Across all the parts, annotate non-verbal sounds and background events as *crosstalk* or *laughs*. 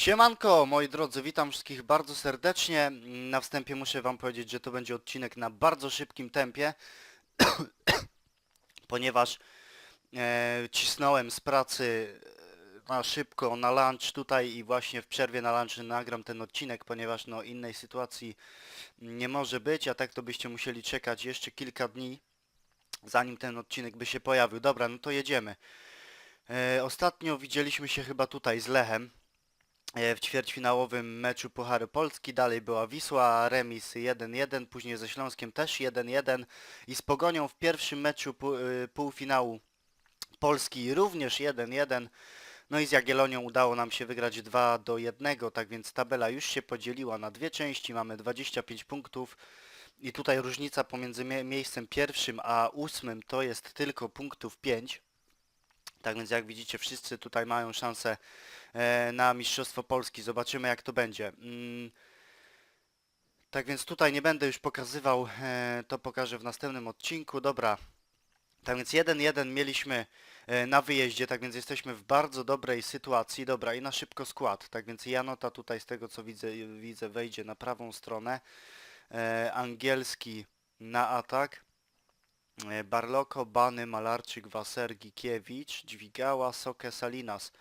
Siemanko, moi drodzy, witam wszystkich bardzo serdecznie. Na wstępie muszę wam powiedzieć, że to będzie odcinek na bardzo szybkim tempie, *coughs* ponieważ e, cisnąłem z pracy e, na szybko na lunch tutaj i właśnie w przerwie na lunch nagram ten odcinek, ponieważ no innej sytuacji nie może być, a tak to byście musieli czekać jeszcze kilka dni, zanim ten odcinek by się pojawił. Dobra, no to jedziemy. E, ostatnio widzieliśmy się chyba tutaj z Lechem w ćwierćfinałowym meczu Puchary Polski. Dalej była Wisła, remis 1-1, później ze Śląskiem też 1-1 i z Pogonią w pierwszym meczu y, półfinału Polski również 1-1. No i z Jagiellonią udało nam się wygrać 2 do 1, tak więc tabela już się podzieliła na dwie części, mamy 25 punktów i tutaj różnica pomiędzy mie- miejscem pierwszym a ósmym to jest tylko punktów 5. Tak więc jak widzicie wszyscy tutaj mają szansę e, na Mistrzostwo Polski. Zobaczymy jak to będzie. Mm, tak więc tutaj nie będę już pokazywał, e, to pokażę w następnym odcinku. Dobra, tak więc 1-1 mieliśmy e, na wyjeździe, tak więc jesteśmy w bardzo dobrej sytuacji. Dobra, i na szybko skład. Tak więc Janota tutaj z tego co widzę, widzę wejdzie na prawą stronę. Angielski na atak. E, Barloko, Bany, Malarczyk, Waser, Gikiewicz, Dźwigała, Soke, Salinas.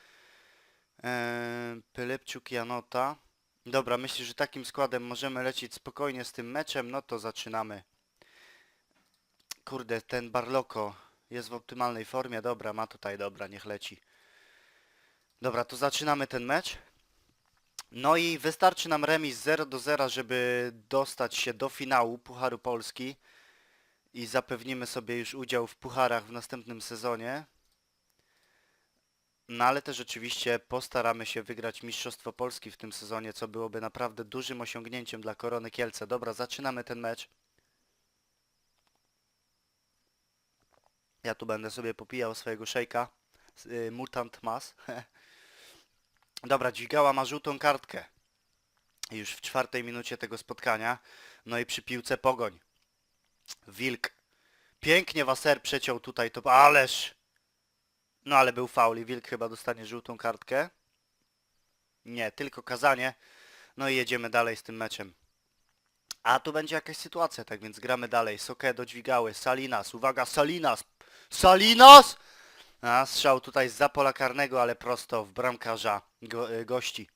Eee, Pylepczuk, Janota. Dobra, myślę, że takim składem możemy lecieć spokojnie z tym meczem, no to zaczynamy. Kurde, ten Barloko jest w optymalnej formie, dobra, ma tutaj, dobra, niech leci. Dobra, to zaczynamy ten mecz. No i wystarczy nam remis 0 do 0, żeby dostać się do finału Pucharu Polski i zapewnimy sobie już udział w pucharach w następnym sezonie. No ale też oczywiście postaramy się wygrać Mistrzostwo Polski w tym sezonie, co byłoby naprawdę dużym osiągnięciem dla Korony Kielce. Dobra, zaczynamy ten mecz. Ja tu będę sobie popijał swojego szejka. z, y, Mutant Mas. *laughs* Dobra, dźwigała ma żółtą kartkę. Już w czwartej minucie tego spotkania. No i przy piłce pogoń. Wilk. Pięknie Waser przeciął tutaj to... Ależ! No ale był faul i Wilk chyba dostanie żółtą kartkę. Nie, tylko kazanie. No i jedziemy dalej z tym meczem. A tu będzie jakaś sytuacja, tak więc gramy dalej. Soke dodźwigały. Salinas. Uwaga, Salinas! Salinas! A, strzał tutaj z pola karnego, ale prosto w bramkarza go, gości.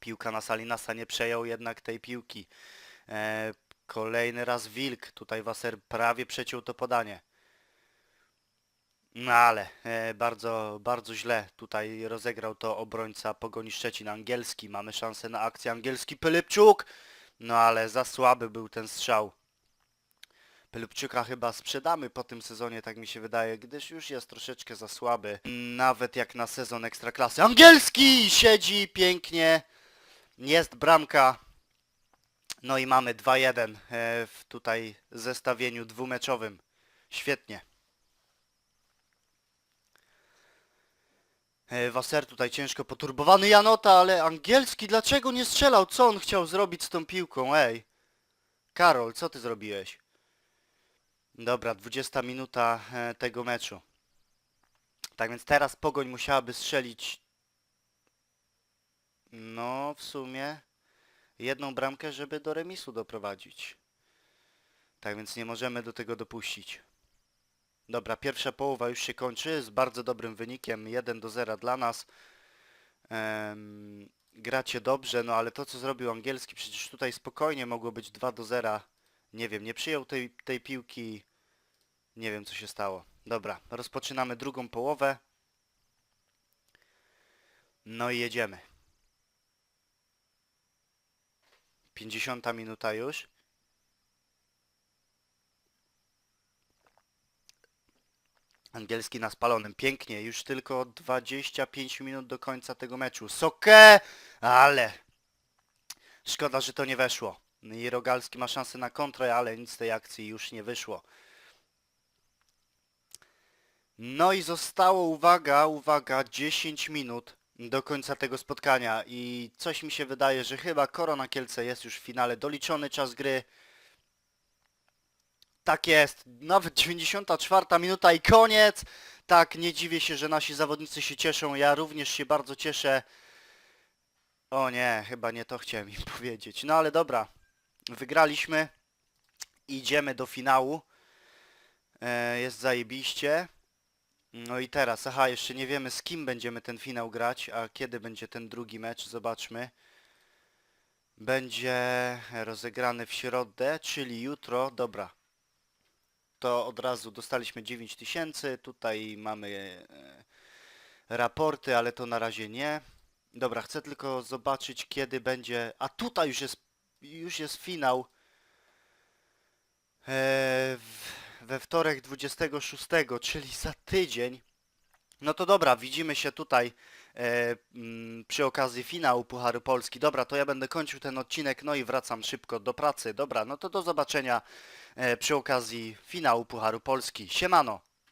Piłka na Salinasa nie przejął jednak tej piłki. E, kolejny raz Wilk. Tutaj Waser prawie przeciął to podanie. No ale e, bardzo, bardzo źle tutaj rozegrał to obrońca Pogoni Szczecin angielski. Mamy szansę na akcję angielski Pylypczuk. No ale za słaby był ten strzał. Pylypczuka chyba sprzedamy po tym sezonie, tak mi się wydaje, gdyż już jest troszeczkę za słaby. Nawet jak na sezon Ekstraklasy. Angielski siedzi pięknie. Jest bramka. No i mamy 2-1 e, w tutaj zestawieniu dwumeczowym. Świetnie. E, Waser tutaj ciężko poturbowany Janota, ale angielski dlaczego nie strzelał? Co on chciał zrobić z tą piłką? Ej. Karol, co ty zrobiłeś? Dobra, 20 minuta e, tego meczu. Tak więc teraz Pogoń musiałaby strzelić no w sumie jedną bramkę, żeby do remisu doprowadzić. Tak więc nie możemy do tego dopuścić. Dobra, pierwsza połowa już się kończy z bardzo dobrym wynikiem 1 do 0 dla nas. Gracie dobrze, no ale to co zrobił angielski, przecież tutaj spokojnie mogło być 2 do 0. Nie wiem, nie przyjął tej, tej piłki. Nie wiem co się stało. Dobra, rozpoczynamy drugą połowę. No i jedziemy. 50 minuta już. Angielski na spalonym. Pięknie. Już tylko 25 minut do końca tego meczu. Soke! Ale... Szkoda, że to nie weszło. I Rogalski ma szansę na kontrę, ale nic z tej akcji już nie wyszło. No i zostało, uwaga, uwaga, 10 minut do końca tego spotkania i coś mi się wydaje, że chyba Korona Kielce jest już w finale. Doliczony czas gry. Tak jest, nawet 94 minuta i koniec. Tak, nie dziwię się, że nasi zawodnicy się cieszą. Ja również się bardzo cieszę. O nie, chyba nie to chciałem im *laughs* powiedzieć. No ale dobra, wygraliśmy. Idziemy do finału. E, jest zajebiście. No i teraz, aha, jeszcze nie wiemy z kim będziemy ten finał grać, a kiedy będzie ten drugi mecz, zobaczmy. Będzie rozegrany w środę, czyli jutro, dobra. To od razu dostaliśmy 9000, tutaj mamy e, raporty, ale to na razie nie. Dobra, chcę tylko zobaczyć kiedy będzie, a tutaj już jest, już jest finał. E, w, we wtorek 26, czyli za tydzień. No to dobra, widzimy się tutaj e, mm, przy okazji finału Pucharu Polski. Dobra, to ja będę kończył ten odcinek, no i wracam szybko do pracy. Dobra, no to do zobaczenia e, przy okazji finału Pucharu Polski. Siemano!